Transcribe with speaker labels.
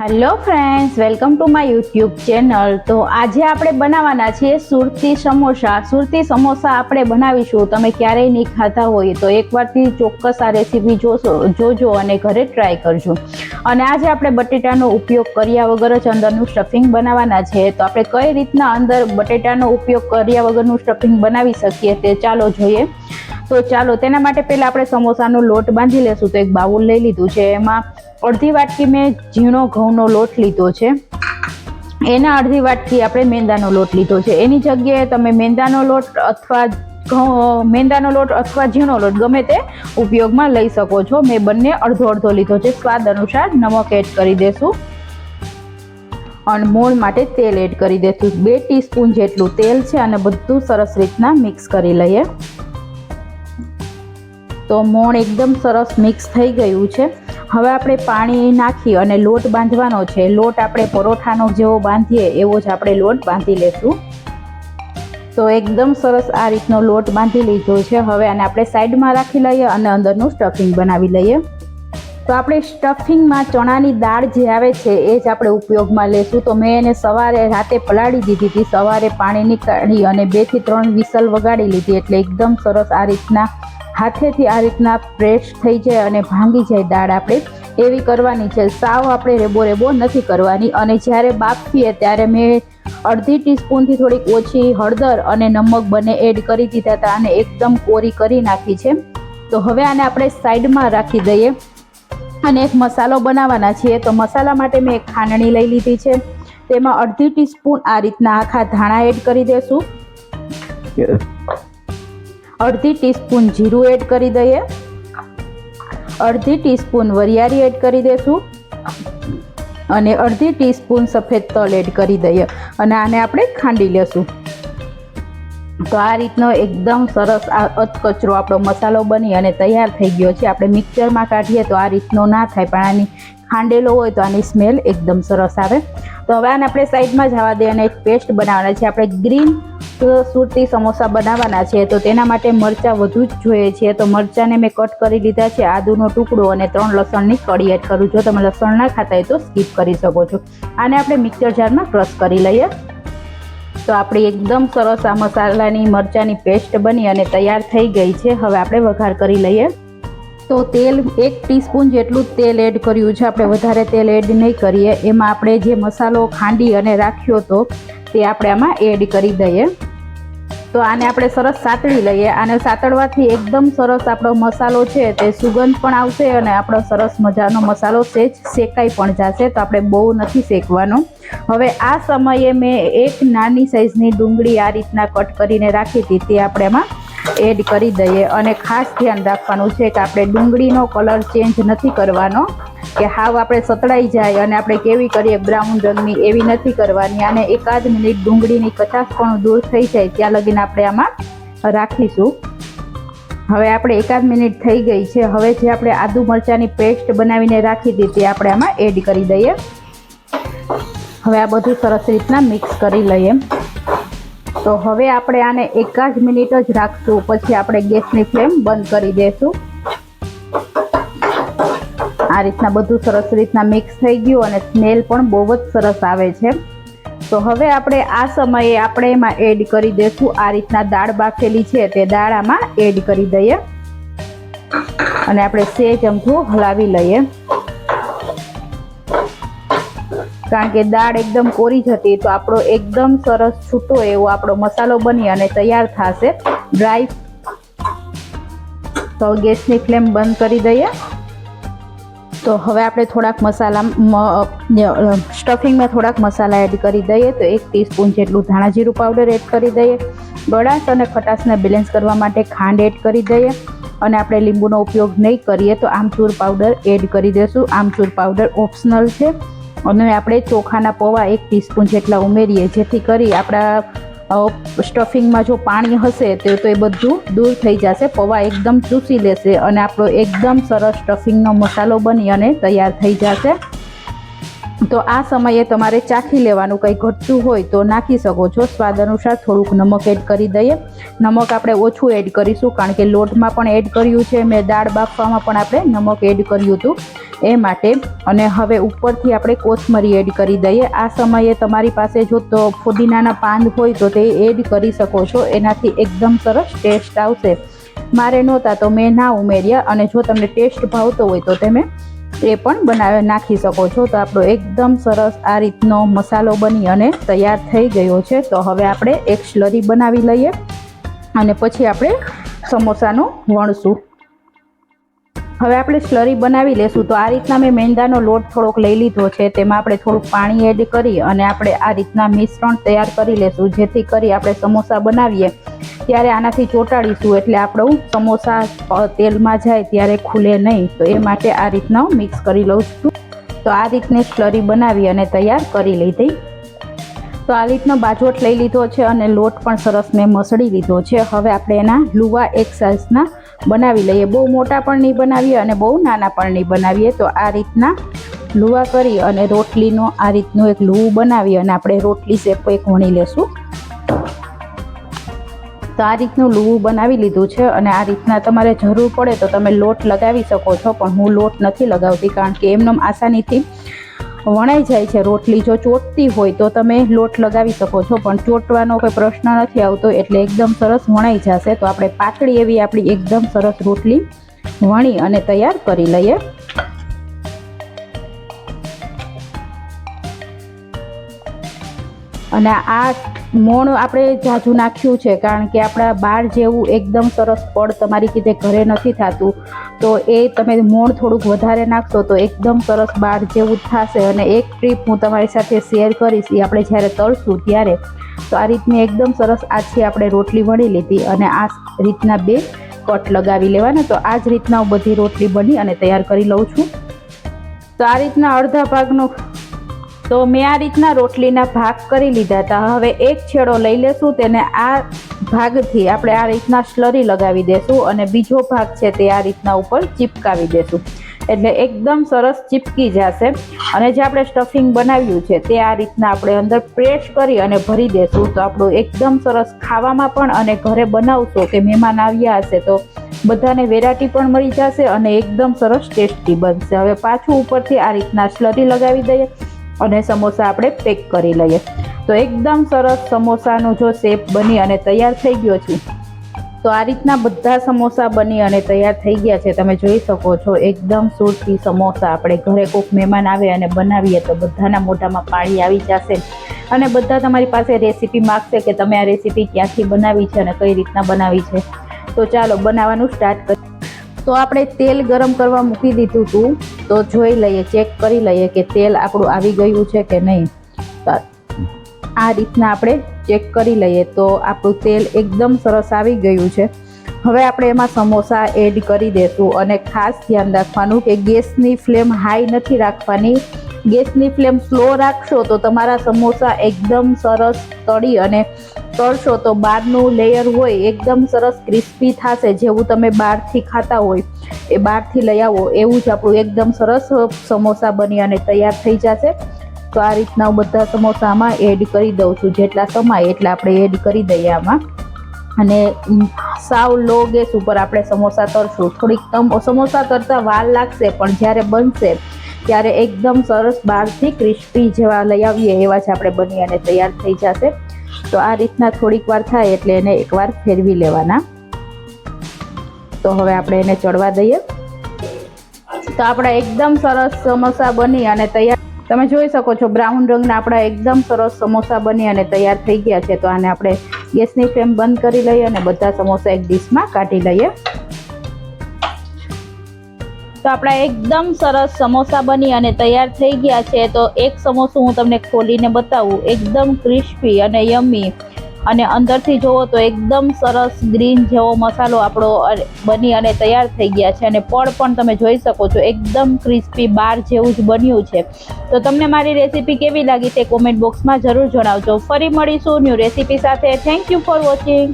Speaker 1: Hello friends welcome to my YouTube channel તો આજે આપણે બનાવવાના છીએ સુરતી સમોસા. સુરતી સમોસા આપણે બનાવીશું. તમે ક્યારેય નહીં ખાતા હોય તો એકવારથી ચોક્કસ આ રેસીપી જોશો, જોજો અને ઘરે ટ્રાય કરજો. અને આજે આપણે બટેટાનો ઉપયોગ કર્યા વગર જ અંદરનું સ્ટફિંગ બનાવવાના છે. તો આપણે કઈ રીતના અંદર બટેટાનો ઉપયોગ કર્યા વગરનું સ્ટફિંગ બનાવી શકીએ તે ચાલો જોઈએ. તો ચાલો, તેના માટે પહેલાં આપણે સમોસાનો લોટ બાંધી લેશું. તો એક બાઉલ લઈ લીધું છે. એમાં અડધી વાટકી મેં ઝીણો, ઘઉંનો લોટ લીધો છે. એના અડધી વાટકી આપણે મેંદાનો લોટ લીધો છે. એની જગ્યાએ તમે મેંદાનો લોટ અથવા ઘઉં મેંદાનો લોટ અથવા ઝીણો લોટ ગમે તે ઉપયોગમાં લઈ શકો છો. મેં બંને અડધો અડધો લીધો છે. સ્વાદ અનુસાર નમક એડ કરી દેશું. અને મોણ માટે તેલ એડ કરી દેશું. બે ટીસ્પૂન જેટલું તેલ છે અને બધું સરસ રીતના મિક્સ કરી લઈએ. તો મોણ એકદમ સરસ મિક્સ થઈ ગયું છે. હવે આપણે પાણી નાખી અને લોટ બાંધવાનો છે. લોટ આપણે પરોઠાનો જેવો બાંધીએ એવો જ આપણે લોટ બાંધી લેશું. તો એકદમ સરસ આ રીતનો લોટ બાંધી લીધો છે. હવે આને આપણે સાઈડમાં રાખી લઈએ અને અંદરનું સ્ટફિંગ બનાવી લઈએ. તો આપણે સ્ટફિંગમાં ચણાની દાળ જે આવે છે એ જ આપણે ઉપયોગમાં લેશું. તો મેં એને સવારે રાતે પલાળી દીધી હતી. સવારે પાણીની કાઢી અને બેથી ત્રણ વિસલ વગાડી લીધી. એટલે એકદમ સરસ આ રીતના હાથેથી આ રીતના પ્રેસ થઈ જાય અને ભાંગી જાય દાળ આપણે. એવી કરવાની છે. સાવ આપણે રેબો રેબો નથી કરવાની. અને જ્યારે બાફીએ ત્યારે મેં અડધી ટીસ્પૂનથી થોડીક ઓછી હળદર અને નમક બંને એડ કરી દીધા હતા અને એકદમ કોરી કરી નાખી છે. તો હવે આને આપણે સાઈડમાં રાખી દઈએ. અને એક મસાલો બનાવવાના છીએ. તો મસાલા માટે મેં એક ખાંડણી લઈ લીધી છે. તેમાં અડધી ટીસ્પૂન આ રીતના આખા ધાણા એડ કરી દેશું. અડધી ટીસ્પૂન જીરું એડ કરી દઈએ. અડધી ટીસ્પૂન વરિયાળી એડ કરી દઈશું અને અડધી ટીસ્પૂન સફેદ તલ એડ કરી દઈએ. અને આને આપણે ખાંડી લેશું. તો આ રીતનો એકદમ સરસ આ અધકચરો આપણો મસાલો બની અને તૈયાર થઈ ગયો છે. આપણે મિક્સરમાં કાઢીએ તો આ રીતનો ના થાય, પણ આની ખાંડેલો હોય તો આની સ્મેલ એકદમ સરસ આવે. તો હવે આને આપણે સાઈડમાં જવા દઈએ અને એક પેસ્ટ બનાવવાના છે. આપણે ગ્રીન સુરતી સમોસા બનાવવાના છે. તો તેના માટે મરચાં વધુ જ જોઈએ છે. તો મરચાંને મેં કટ કરી લીધા છે. આદુનો ટુકડો અને ત્રણ લસણની કળી એડ કરું જો તમે લસણ ના ખાતા હોય તો સ્કીપ કરી શકો છો. આને આપણે મિક્સર જારમાં ક્રશ કરી લઈએ. તો આપણી એકદમ સરસ આ મસાલાની મરચાંની પેસ્ટ બની અને તૈયાર થઈ ગઈ છે. હવે આપણે વઘાર કરી લઈએ. તો તેલ એક ટીસ્પૂન જેટલું તેલ એડ કર્યું છે. આપણે વધારે તેલ એડ નહીં કરીએ. એમાં આપણે જે મસાલો ખાંડી અને રાખ્યો હતો, તે આપણે આમાં એડ કરી દઈએ. તો આને આપણે સરસ સાતળી લઈએ. આને સાતળવાથી એકદમ સરસ આપણો મસાલો છે તે સુગંધ પણ આવશે અને આપણો સરસ મજાનો મસાલો સેજ શેકાઈ પણ જશે. તો આપણે બહુ નથી શેકવાનો. હવે આ સમયે મેં એક નાની સાઇઝની ડુંગળી આ રીતના કટ કરીને રાખી હતી. તે આપણે એમાં એડ કરી દઈએ અને ખાસ ધ્યાન રાખવાનું છે કે આપણે ડુંગળીનો કલર ચેન્જ નથી કરવાનો, કે હાવ આપણે સતળાઈ જાય અને આપણે કેવી કરીએ બ્રાઉન રંગની એવી નથી કરવાની અને એકાદ મિનિટ ડુંગળીની કચાશ પણ દૂર થઈ જાય ત્યાં લગીને આપણે આમાં રાખીશું. હવે આપણે એકાદ મિનિટ થઈ ગઈ છે, હવે જે આપણે આદુ મરચાંની પેસ્ટ બનાવીને રાખી દીધી આપણે આમાં એડ કરી દઈએ. હવે આ બધું સરસ રીતના મિક્સ કરી લઈએ. તો હવે આપણે આને એક જ મિનિટ જ રાખશું. પછી આપણે ગેસની ફ્લેમ બંધ કરી દઈશું આ રીતના બધું સરસ રીતના મિક્સ થઈ ગયું અને સ્મેલ પણ બહુ જ સરસ આવે છે. તો હવે આપણે આ સમયે આપણે એમાં એડ કરી દઈશું આ રીતના દાળ બાફેલી છે તે દાળ આમાં એડ કરી દઈએ. અને આપણે સે ચમચું હલાવી લઈએ. કારણ કે દાળ એકદમ કોરી જતી તો આપણો એકદમ સરસ છૂટો એવો આપણો મસાલો બની અને તૈયાર થશે. ડ્રાય તો ગેસની ફ્લેમ બંધ કરી દઈએ. તો હવે આપણે થોડાક મસાલા સ્ટફિંગમાં થોડાક મસાલા એડ કરી દઈએ. તો એક ટીસ્પૂન જેટલું ધાણા જીરું પાવડર એડ કરી દઈએ. ગળાશ અને ખટાશને બેલેન્સ કરવા માટે ખાંડ એડ કરી દઈએ. અને આપણે લીંબુનો ઉપયોગ નહીં કરીએ તો આમચૂર પાવડર એડ કરી દઈશું આમચૂર પાવડર ઓપ્શનલ છે. અને આપણે ચોખાના પૌવા એક ટીસ્પૂન જેટલા ઉમેરીએ, જેથી કરી આપણા સ્ટફિંગમાં જો પાણી હશે, તો તો એ બધું દૂર થઈ જશે, પૌવા એકદમ ચૂસી લેશે અને આપણો એકદમ સરસ સ્ટફિંગનો મસાલો બની અને તૈયાર થઈ જશે. તો આ સમયે તમારે ચાખી લેવાનું કંઈ ઘટતું હોય તો નાખી શકો છો. સ્વાદ અનુસાર થોડુંક નમક એડ કરી દઈએ. નમક આપણે ઓછું એડ કરીશું કારણ કે લોટમાં પણ એડ કર્યું છે. મેં દાળ બાફવામાં પણ આપણે નમક એડ કર્યું હતું એ માટે. અને હવે ઉપરથી આપણે કોથમરી એડ કરી દઈએ. આ સમયે તમારી પાસે જો તો ફુદીનાના પાન હોય તો તે એડ કરી શકો છો. એનાથી એકદમ સરસ ટેસ્ટ આવશે. મારે નહોતા તો મેં ના ઉમેર્યા અને જો તમને ટેસ્ટ ભાવતો હોય તો તમે એ પણ બનાવી નાખી શકો છો. તો આપણો એકદમ સરસ આ રીતનો મસાલો બની અને તૈયાર થઈ ગયો છે. તો હવે આપણે એક સ્લરી બનાવી લઈએ અને પછી આપણે સમોસાનું વણશું. હવે આપણે સ્લરી બનાવી લેશું. તો આ રીતના મેં મેંદાનો લોટ થોડોક લઈ લીધો છે. તેમાં આપણે થોડુંક પાણી એડ કરી અને આપણે આ રીતના મિશ્રણ તૈયાર કરી લેશું. જેથી કરી આપણે સમોસા બનાવીએ. ત્યારે આનાથી ચોંટાડીશું એટલે આપણું સમોસા તેલમાં જાય ત્યારે ખુલે નહીં. તો એ માટે આ રીતના મિક્સ કરી લઉં છું. તો આ રીતની સ્લરી બનાવી અને તૈયાર કરી લીધી. તો આ રીતનો બાજોટ લઈ લીધો છે અને લોટ પણ સરસ મેં મસળી લીધો છે. હવે આપણે એના લુવા એક સાઇઝના બનાવી લઈએ. બહુ મોટા પણ નહીં બનાવીએ અને બહુ નાના પણ નહીં બનાવીએ. તો આ રીતના લુવા કરી અને રોટલીનો આ રીતનું એક લુવું બનાવી અને આપણે રોટલી શેપ એક વણી લેશું. તો આ રીતનું લુવું બનાવી લીધું છે અને આ રીતના તમારે જરૂર પડે તો તમે લોટ લગાવી શકો છો, પણ હું લોટ નથી લગાવતી કારણ કે એમનેમ આસાનીથી વણાઈ જાય છે રોટલી. જો ચોટતી હોય તો તમે લોટ લગાવી શકો છો, પણ ચોટવાનો કોઈ પ્રશ્ન નથી આવતો એટલે એકદમ સરસ વણાઈ જશે. તો આપણે પાતળી એવી આપણી એકદમ સરસ રોટલી વણી અને તૈયાર કરી લઈએ. અને આ મોણ આપણે જાજુ નાખ્યું છે, કારણ કે આપણા બાર જેવું એકદમ સરસ પડ તમારી કીધે ઘરે નથી થતું. તો એ તમે મોણ થોડુંક વધારે નાખશો તો એકદમ સરસ બાર જેવું થશે અને એક ટ્રીપ હું તમારી સાથે શેર કરીશ એ આપણે જ્યારે તળશું ત્યારે. તો આ રીતની એકદમ સરસ આછી આપણે રોટલી વણી લીધી અને આ રીતના બે કટ લગાવી લેવાના. તો આ જ રીતના હું બધી રોટલી બની અને તૈયાર કરી લઉં છું. તો આ રીતના અડધા ભાગનો તો મેં આ રીતના રોટલીના ભાગ કરી લીધા હતા. હવે એક છેડો લઈ લેશું, તેને આ ભાગથી આપણે આ રીતના સ્લરી લગાવી દેશું અને બીજો ભાગ છે તે આ રીતના ઉપર ચીપકાવી દેશું. એટલે એકદમ સરસ ચીપકી જશે. અને જે આપણે સ્ટફિંગ બનાવ્યું છે તે આ રીતના આપણે અંદર પ્રેસ કરી અને ભરી દેશું. તો આપણું એકદમ સરસ ખાવામાં પણ અને ઘરે બનાવશો કે મહેમાન આવ્યા હશે તો બધાને વેરાયટી પણ મળી જશે અને એકદમ સરસ ટેસ્ટી બનશે. હવે પાછું ઉપરથી આ રીતના સ્લરી લગાવી દઈએ. અને સમોસા આપણે પેક કરી લઈએ. તો એકદમ સરસ સમોસાનો જો શેપ બની અને તૈયાર થઈ ગયો છે. તો આ રીતના બધા સમોસા બની અને તૈયાર થઈ ગયા છે. તમે જોઈ શકો છો, એકદમ સુરતી સમોસા આપણે ઘરે કોઈક મહેમાન આવે અને બનાવીએ તો બધાના મોઢામાં પાણી આવી જશે. અને બધા તમારી પાસે રેસીપી માગશે કે તમે આ રેસીપી ક્યાંથી બનાવી છે અને કઈ રીતના બનાવી છે. તો ચાલો બનાવવાનું સ્ટાર્ટ કરીએ તો આપણે તેલ ગરમ કરવા મૂકી દીધું હતું. તો જોઈ લઈએ ચેક કરી લઈએ કે તેલ આપણું આવી ગયું છે કે નહીં. આ રીતના આપણે ચેક કરી લઈએ તો આપણું તેલ એકદમ સરસ આવી ગયું છે. હવે આપણે એમાં સમોસા એડ કરી દેશું અને ખાસ ધ્યાન રાખવાનું કે ગેસની ફ્લેમ હાઈ નથી રાખવાની. ગેસની ફ્લેમ સ્લો રાખશો તો તમારા સમોસા એકદમ સરસ તળી અને તળશો તો બહારનું લેયર હોય, એકદમ સરસ ક્રિસ્પી થશે જેવું તમે બહારથી ખાતા હોય, એ બહારથી લઈ આવો, એવું જ આપણું એકદમ સરસ સમોસા બની અને તૈયાર થઈ જશે. તો આ રીતના હું બધા સમોસામાં એડ કરી દઉં છું, જેટલા સમાય એટલા આપણે એડ કરી દઈએ આમાં. અને સાવ લો ગેસ ઉપર આપણે સમોસા તરશું થોડીક તમ, સમોસા તરતા વાર લાગશે, પણ જ્યારે બનશે, ત્યારે એકદમ સરસ બહારથી ક્રિસ્પી જેવા લઈ આવીએ, એવા જ આપણે બની અને તૈયાર થઈ જશે. તો આ રીતના થોડીક વાર થાય એટલે એને એકવાર ફેરવી લેવાના. તો હવે આપણે એને ચડવા દઈએ. તો આપણા એકદમ સરસ સમોસા બની અને તૈયાર તમે જોઈ શકો છો, બ્રાઉન રંગના આપણા એકદમ સરસ સમોસા બની અને તૈયાર થઈ ગયા છે. તો આને આપણે ગેસની ફ્લેમ બંધ કરી લઈએ અને બધા સમોસા એક ડીશમાં કાઢી લઈએ. તો આપણા એકદમ સરસ સમોસા બની અને તૈયાર થઈ ગયા છે. તો એક સમોસું હું તમને ખોલીને બતાવું. એકદમ ક્રિસ્પી અને યમી. અને અંદરથી જુઓ તો એકદમ સરસ ગ્રીન જેવો મસાલો આપણો બની અને તૈયાર થઈ ગયા છે. અને પડ પણ તમે જોઈ શકો છો, એકદમ ક્રિસ્પી બાર જેવું જ બન્યું છે. તો તમને મારી રેસીપી કેવી લાગી તે કોમેન્ટ બોક્સમાં જરૂર જણાવજો. ફરી મળીશું ન્યૂ રેસીપી સાથે. Thank you for watching.